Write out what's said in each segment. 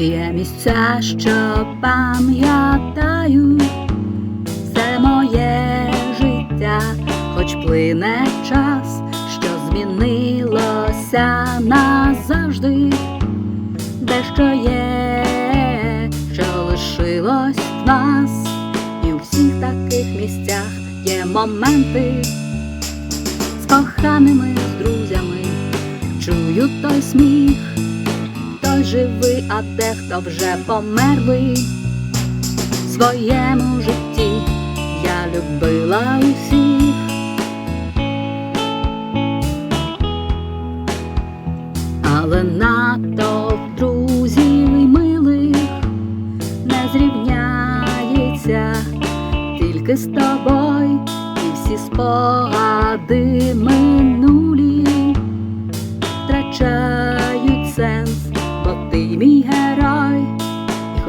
Є місця, що пам'ятаю, це моє життя, хоч плине час, що змінилося назавжди, дещо є, що лишилось в нас, і у всіх таких місцях є моменти. З коханими, з друзями, чую той сміх. Живий, а дехто вже померлий В своєму житті я любила усіх. Але натовп друзів і милих не зрівняється тільки з тобою, і всі спогади минулі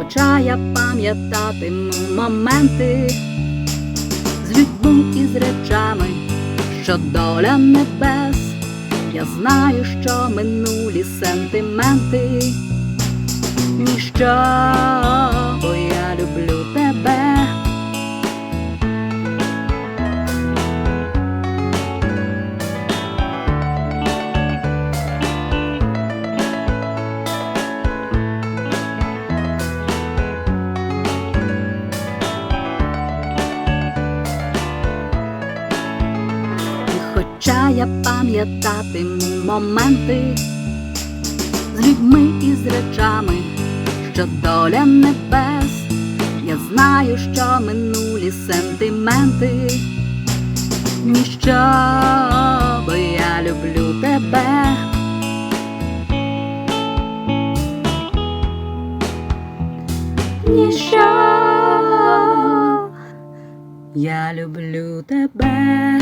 хоча я пам'ятатиму моменти з людьми і з речами, що доля небес, я знаю, що минулі сентименти, ніщо, хоча я пам'ятатиму моменти з людьми і з речами, що доля небес, я знаю, що минулі сентименти, ніщо, бо я люблю тебе. Ніщо, я люблю тебе.